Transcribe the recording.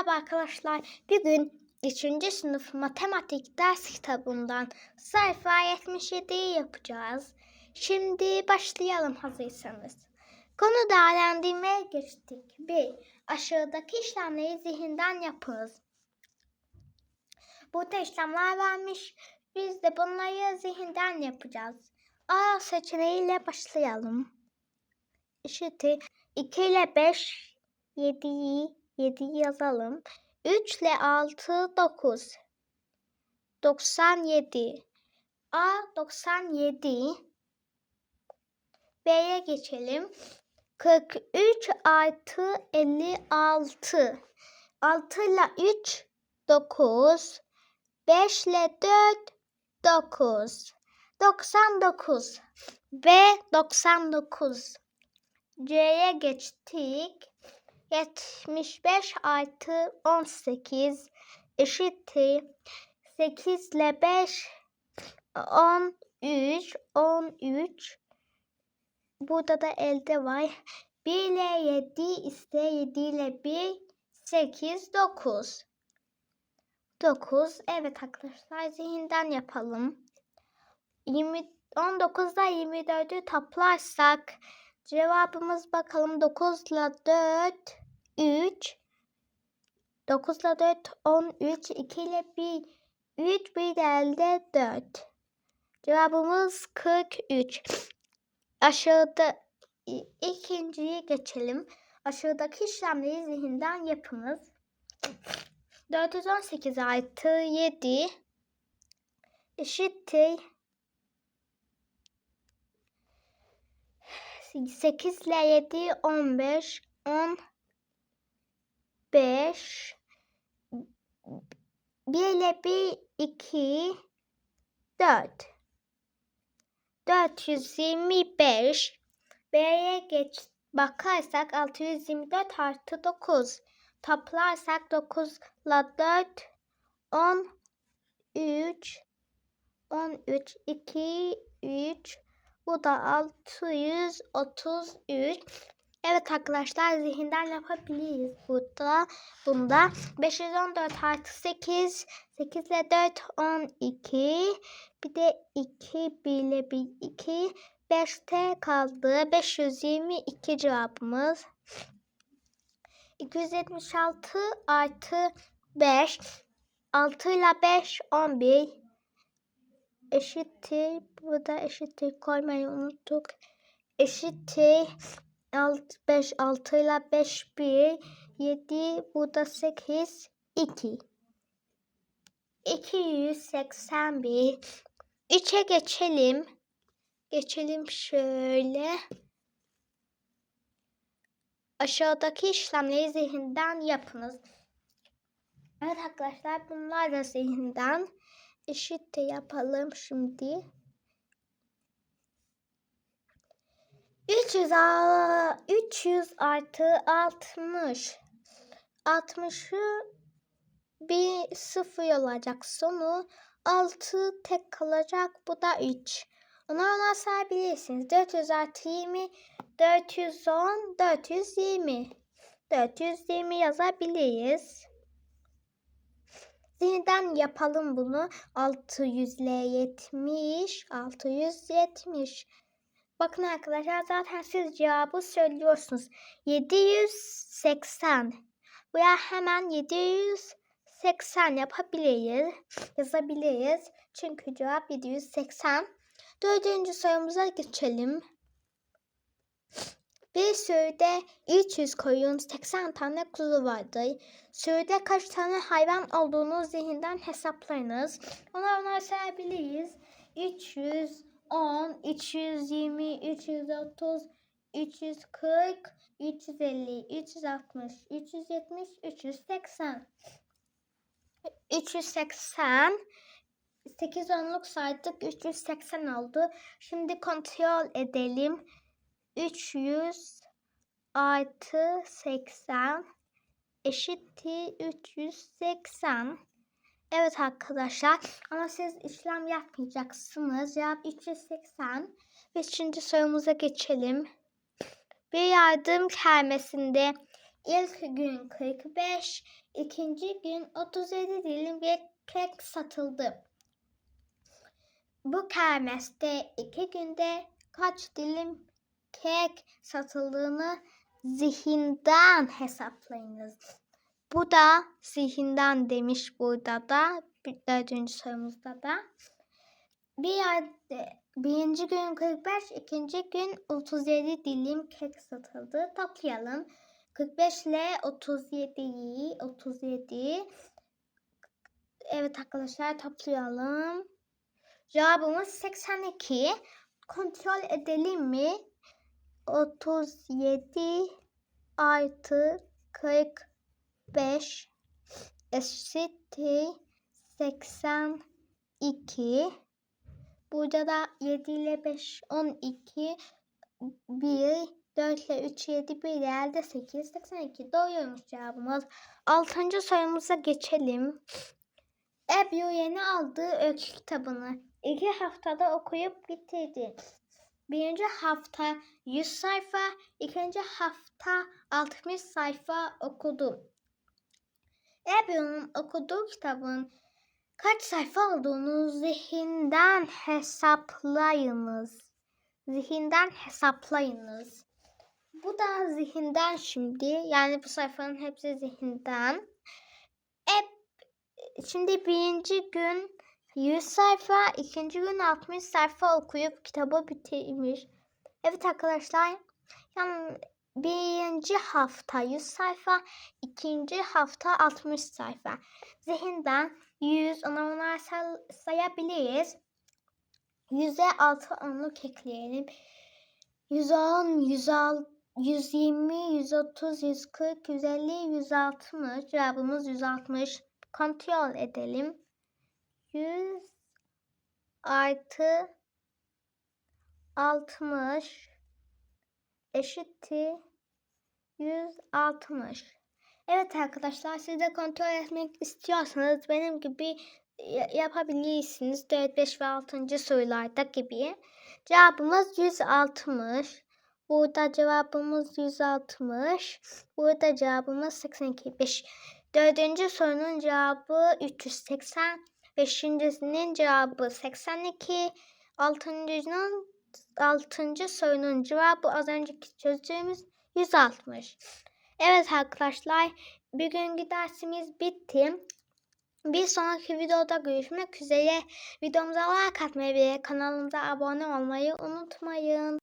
Merhaba arkadaşlar. Bugün 3. sınıf matematik ders kitabından sayfa 77'yi yapacağız. Şimdi başlayalım hazırsanız. Konu değerlendirmeye geçtik. 1. Aşağıdaki işlemleri zihinden yapınız. Burada işlemler vermiş. Biz de bunları zihinden yapacağız. A seçeneğiyle başlayalım. İşte 2 ile 5 7'yi 7'yi yazalım. 3 ile 6 9. 97. A 97. B'ye geçelim. 43 artı 56. 6 ile 3 9. 5 ile 4 9. 99. B 99. C'ye geçtik. 75 artı 18 eşittir. 8 ile 5 13 13 Burada da elde var. 1 ile 7 ise 7 ile 1 8 9 9 Evet arkadaşlar zihinden yapalım. 20 19'da 24'ü toplarsak cevabımız bakalım 9 ile 4 3 9 ile 4 13 2 ile 1 3 1 de elde 4 Cevabımız 43 Aşağıda ikinciyi geçelim. Aşağıdaki işlemleri zihinden yapınız. 418 artı 7 eşittir 8 ile 7 15 15 1 ile 1 2 4 425 B'ye geç bakarsak 624 artı 9 toplarsak 9 ile 4 13 13 2 3 bu da 633 Evet arkadaşlar zihinden yapabiliriz burada. Bunda 514 artı 8 8 ile 4 12 bir de 2 1 ile 1 2 5'te kaldı. 522 cevabımız. 276 artı 5 6 ile 5 11 eşittir. Burada eşittir koymayı unuttuk. Eşittir 6, 5 6 ile 5 1 7 burada 8 2 281 3'e geçelim. Geçelim şöyle. Aşağıdaki işlemleri zihinden yapınız. Evet arkadaşlar bunlar da zihinden. Eşit de yapalım şimdi. 300, a- 300 artı 60. 60'ı bir sıfır olacak sonu. 6 tek kalacak. Bu da 3. Onu ona sayabilirsiniz. 400 artı 20, 410, 420. 420 yazabiliriz. Yeniden yapalım bunu. 600 ile 70, 670. Bakın arkadaşlar zaten siz cevabı söylüyorsunuz. 780. Veya hemen 780 yapabiliriz. Yazabiliriz. Çünkü cevap 780. Dördüncü sorumuza geçelim. Bir sürüde 300 koyun 80 tane kuzu vardı. Sürüde kaç tane hayvan olduğunu zihinden hesaplayınız. Ona ona sayabiliriz. 310, 320, 330, 340, 350, 360, 370, 380. 380 8 onluk saydık 380 oldu. Şimdi kontrol edelim. 300 artı 80 eşittir 380. Evet arkadaşlar ama siz işlem yapmayacaksınız. Cevap 380. Beşinci sorumuza geçelim. Bir yardım kermesinde İlk gün 45, ikinci gün 37 dilim bir kek satıldı. Bu kermeste iki günde kaç dilim kek satıldığını zihinden hesaplayınız. Bu da zihinden demiş burada da dördüncü sorumuzda da. Bir yerde birinci gün 45, ikinci gün 37 dilim kek satıldı. Toplayalım. 45 ile 37'yi 37 Evet arkadaşlar toplayalım. Cevabımız 82. Kontrol edelim mi? 37 artı 45 eşittir 82. Burada da 7 ile 5 12 1 4 ile 3 7 1 ile elde 8 82 doğruymuş cevabımız. 6. sorumuza geçelim. Ebru yeni aldığı öykü kitabını iki haftada okuyup bitirdi. Birinci hafta 100 sayfa, ikinci hafta 60 sayfa okudu. Ebru'nun okuduğu kitabın kaç sayfa olduğunu zihinden hesaplayınız. Zihinden hesaplayınız. Bu da zihinden şimdi. Yani bu sayfanın hepsi zihinden. Eb Şimdi birinci gün 100 sayfa, ikinci gün 60 sayfa okuyup kitabı bitirmiş. Evet arkadaşlar, yani birinci hafta 100 sayfa, ikinci hafta 60 sayfa. Zihinden 100 ona onlar say- sayabiliriz. 100'e 6 onluk ekleyelim. 110, 106, 120, 130, 140, 150, 160. Cevabımız 160 kontrol edelim. 100 artı 60 eşittir 160. Evet arkadaşlar siz de kontrol etmek istiyorsanız benim gibi ya- yapabilirsiniz. 4, 5 ve 6. sorularda gibi. Cevabımız 160. Burada cevabımız 160. Burada cevabımız 82. 5. Dördüncü sorunun cevabı 380. Beşincisinin cevabı 82. Altıncının altıncı sorunun cevabı az önceki çözdüğümüz 160. Evet arkadaşlar bugünkü dersimiz bitti. Bir sonraki videoda görüşmek üzere. Videomuza like atmayı ve kanalımıza abone olmayı unutmayın.